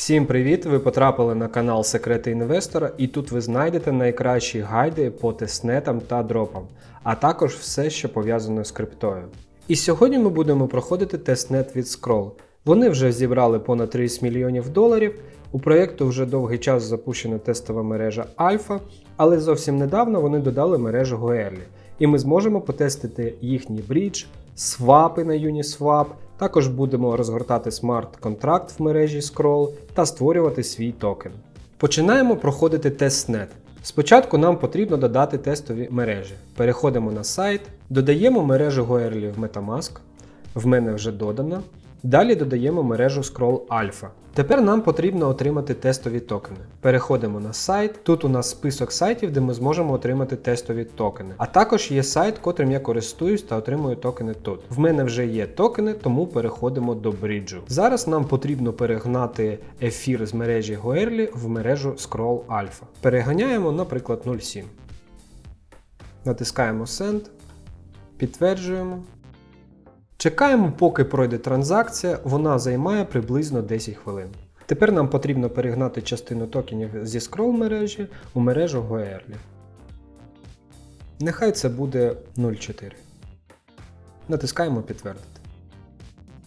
Всім привіт! Ви потрапили на канал Секрети інвестора, і тут ви знайдете найкращі гайди по тестнетам та дропам, а також все, що пов'язано з криптою. І сьогодні ми будемо проходити тестнет від Scroll. Вони вже зібрали понад 30 мільйонів доларів. У проєкту вже довгий час запущена тестова мережа Альфа, але зовсім недавно вони додали мережу Goerli. І ми зможемо потестити їхній брідж, свапи на Uniswap, також будемо розгортати смарт-контракт в мережі Scroll та створювати свій токен. Починаємо проходити тестнет. Спочатку нам потрібно додати тестові мережі. Переходимо на сайт, додаємо мережу Goerli в Metamask. В мене вже додано. Далі додаємо мережу Scroll Alpha. Тепер нам потрібно отримати тестові токени. Переходимо на сайт. Тут у нас список сайтів, де ми зможемо отримати тестові токени. А також є сайт, котрим я користуюсь та отримую токени тут. В мене вже є токени, тому переходимо до бриджу. Зараз нам потрібно перегнати ефір з мережі Goerli в мережу Scroll Alpha. Переганяємо, наприклад, 0.7. Натискаємо Send, підтверджуємо. Чекаємо, поки пройде транзакція, вона займає приблизно 10 хвилин. Тепер нам потрібно перегнати частину токенів зі Scroll мережі у мережу Goerli. Нехай це буде 0.4. Натискаємо підтвердити.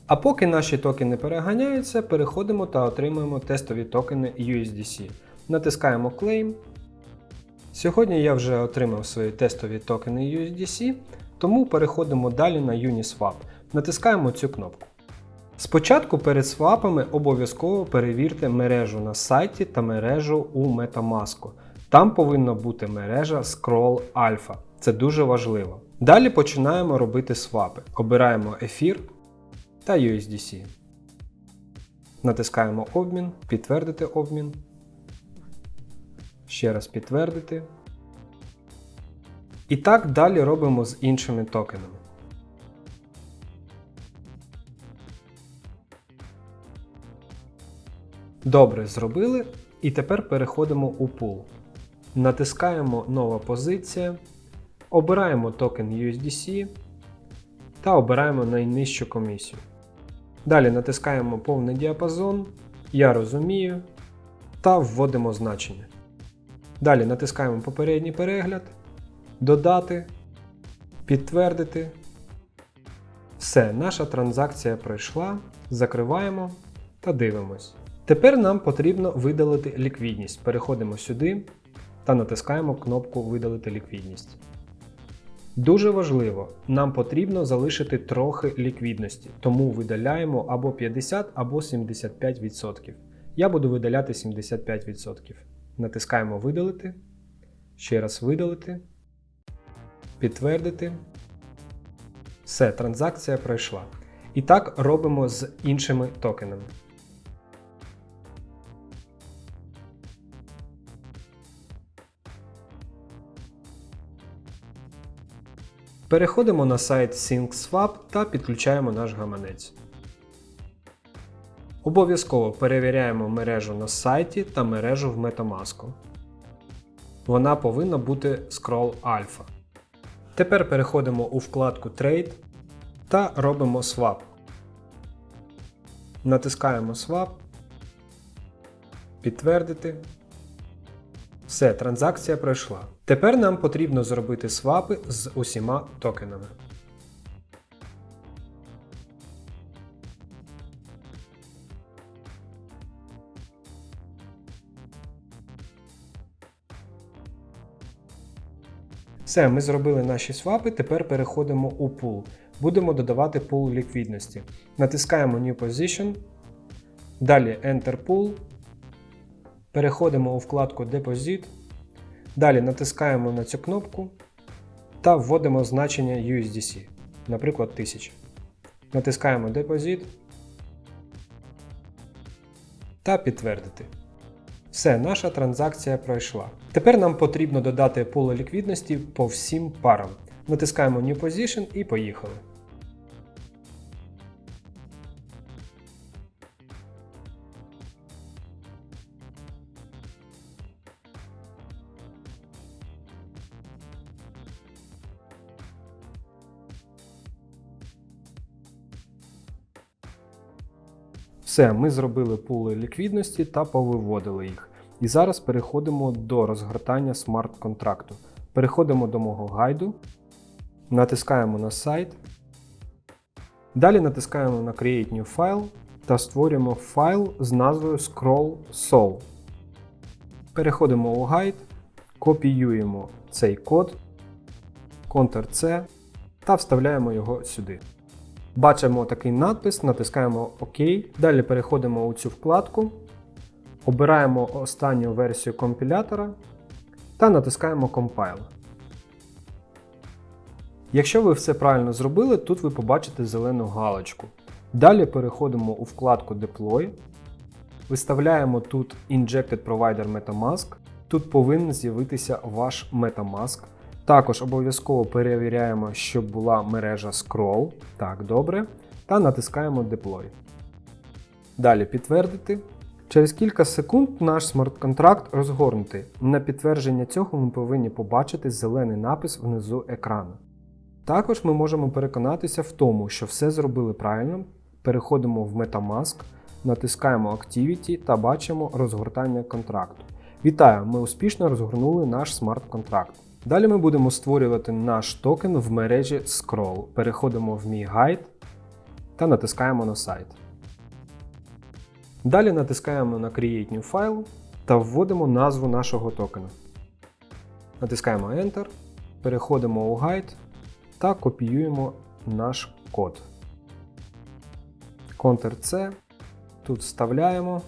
А поки наші токени переганяються, переходимо та отримуємо тестові токени USDC. Натискаємо Claim. Сьогодні я вже отримав свої тестові токени USDC, тому переходимо далі на Uniswap. Натискаємо цю кнопку. Спочатку перед свапами обов'язково перевірте мережу на сайті та мережу у Metamask. Там повинна бути мережа Scroll Alpha. Це дуже важливо. Далі починаємо робити свапи. Обираємо ефір та USDC. Натискаємо обмін, підтвердити обмін. Ще раз підтвердити. І так далі робимо з іншими токенами. Добре, зробили. І тепер переходимо у пул. Натискаємо нова позиція, обираємо токен USDC та обираємо найнижчу комісію. Далі натискаємо повний діапазон, я розумію та вводимо значення. Далі натискаємо попередній перегляд, додати, підтвердити. Все, наша транзакція пройшла. Закриваємо та дивимось. Тепер нам потрібно видалити ліквідність. Переходимо сюди та натискаємо кнопку Видалити ліквідність. Дуже важливо, нам потрібно залишити трохи ліквідності, тому видаляємо або 50, або 75%. Я буду видаляти 75%. Натискаємо Видалити. Ще раз видалити. Підтвердити. Все, транзакція пройшла. І так робимо з іншими токенами. Переходимо на сайт SyncSwap та підключаємо наш гаманець. Обов'язково перевіряємо мережу на сайті та мережу в Metamask. Вона повинна бути Scroll Alpha. Тепер переходимо у вкладку Trade та робимо Swap. Натискаємо Swap. Підтвердити. Все, транзакція пройшла. Тепер нам потрібно зробити свапи з усіма токенами. Все, ми зробили наші свапи, тепер переходимо у пул. Будемо додавати пул ліквідності. Натискаємо New Position. Далі Enter Pool. Переходимо у вкладку Deposit. Далі натискаємо на цю кнопку та вводимо значення USDC, наприклад, 1000. Натискаємо Deposit та підтвердити. Все, наша транзакція пройшла. Тепер нам потрібно додати поле ліквідності по всім парам. Натискаємо New Position і поїхали. Все, ми зробили пули ліквідності та повиводили їх. І зараз переходимо до розгортання смарт-контракту. Переходимо до мого гайду, натискаємо на сайт. Далі натискаємо на Create New File та створюємо файл з назвою Scroll Soul. Переходимо у гайд, копіюємо цей код, Ctrl-C та вставляємо його сюди. Бачимо такий надпис, натискаємо ОК. Далі переходимо у цю вкладку, обираємо останню версію компілятора та натискаємо Compile. Якщо ви все правильно зробили, тут ви побачите зелену галочку. Далі переходимо у вкладку Deploy, виставляємо тут Injected Provider Metamask. Тут повинен з'явитися ваш Metamask. Також обов'язково перевіряємо, щоб була мережа Scroll. Так, добре. Та натискаємо Deploy. Далі підтвердити. Через кілька секунд наш смарт-контракт розгорнутий. На підтвердження цього ми повинні побачити зелений напис внизу екрану. Також ми можемо переконатися в тому, що все зробили правильно. Переходимо в Metamask, натискаємо Activity та бачимо розгортання контракту. Вітаю! Ми успішно розгорнули наш смарт-контракт. Далі ми будемо створювати наш токен в мережі Scroll. Переходимо в мій гайд та натискаємо на сайт. Далі натискаємо на Create New File та вводимо назву нашого токена. Натискаємо Enter, переходимо у гайд та копіюємо наш код. Ctrl-C, тут вставляємо,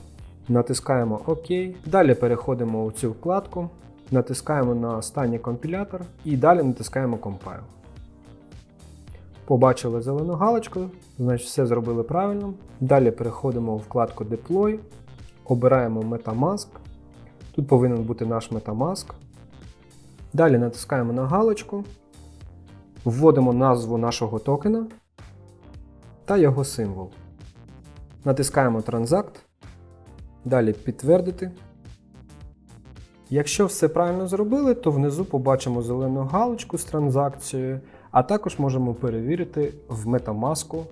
натискаємо ОК. Далі переходимо у цю вкладку, натискаємо на останній компілятор і далі натискаємо Compile. Побачили зелену галочку, значить все зробили правильно. Далі переходимо у вкладку Deploy, обираємо Metamask. Тут повинен бути наш Metamask. Далі натискаємо на галочку, вводимо назву нашого токена та його символ. Натискаємо Transact. Далі підтвердити. Якщо все правильно зробили, то внизу побачимо зелену галочку з транзакцією, а також можемо перевірити в Metamask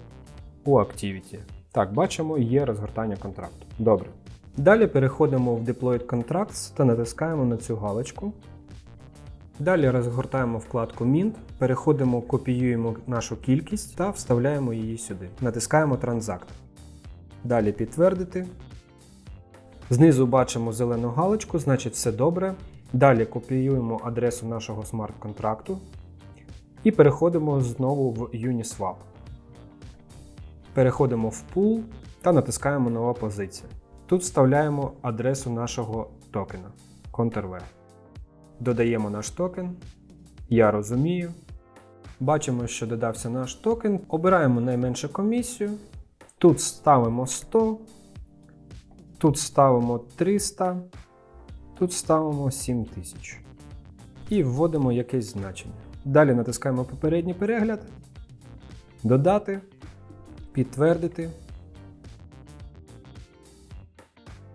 у Activity. Так, бачимо, є розгортання контракту. Добре. Далі переходимо в Deployed Contracts та натискаємо на цю галочку. Далі розгортаємо вкладку Mint, переходимо, копіюємо нашу кількість та вставляємо її сюди. Натискаємо Transact. Далі підтвердити. Знизу бачимо зелену галочку, значить все добре. Далі копіюємо адресу нашого смарт-контракту і переходимо знову в Uniswap. Переходимо в Pool та натискаємо нова позиція. Тут вставляємо адресу нашого токена Ctrl-V. Додаємо наш токен. Я розумію. Бачимо, що додався наш токен. Обираємо найменшу комісію. Тут ставимо 100. Тут ставимо 300, тут ставимо 7000 і вводимо якесь значення. Далі натискаємо попередній перегляд, додати, підтвердити.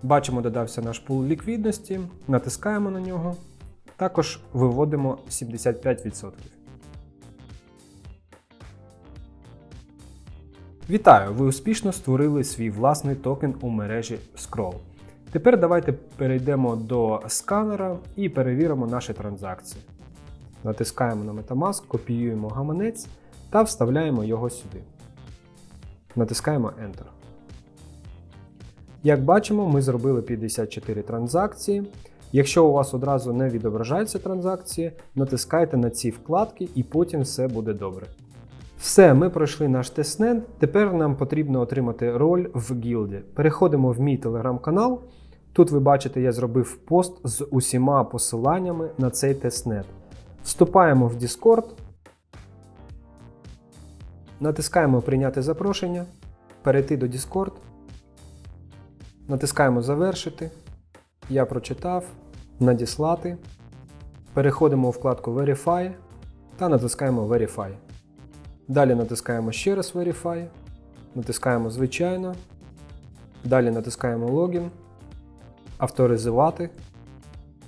Бачимо, додався наш пул ліквідності, натискаємо на нього. Також виводимо 75%. Вітаю! Ви успішно створили свій власний токен у мережі Scroll. Тепер давайте перейдемо до сканера і перевіримо наші транзакції. Натискаємо на Metamask, копіюємо гаманець та вставляємо його сюди. Натискаємо Enter. Як бачимо, ми зробили 54 транзакції. Якщо у вас одразу не відображаються транзакції, натискайте на ці вкладки і потім все буде добре. Все, ми пройшли наш тестнет. Тепер нам потрібно отримати роль в гілді. Переходимо в мій телеграм-канал. Тут ви бачите, я зробив пост з усіма посиланнями на цей тестнет. Вступаємо в Discord. Натискаємо Прийняти запрошення. Перейти до Discord. Натискаємо Завершити. Я прочитав. Надіслати. Переходимо у вкладку Verify та натискаємо Verify. Далі натискаємо ще раз Verify. Натискаємо Звичайно. Далі натискаємо Логін. Авторизувати.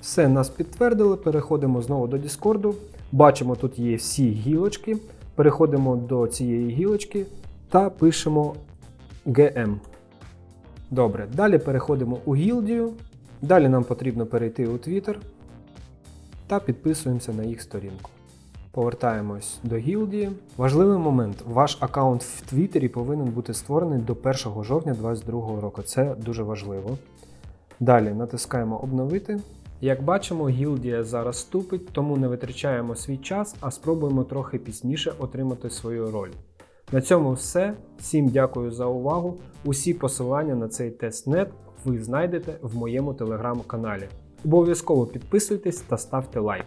Все, нас підтвердили. Переходимо знову до Discord. Бачимо, тут є всі гілочки. Переходимо до цієї гілочки та пишемо GM. Добре, далі переходимо у гілдію. Далі нам потрібно перейти у Twitter та підписуємося на їх сторінку. Повертаємось до гілдії. Важливий момент: ваш аккаунт в Твіттері повинен бути створений до 1 жовтня 2022 року. Це дуже важливо. Далі натискаємо обновити. Як бачимо, гілдія зараз ступить, тому не витрачаємо свій час, а спробуємо трохи пізніше отримати свою роль. На цьому все. Всім дякую за увагу. Усі посилання на цей тестнет ви знайдете в моєму телеграм-каналі. Обов'язково підписуйтесь та ставте лайк.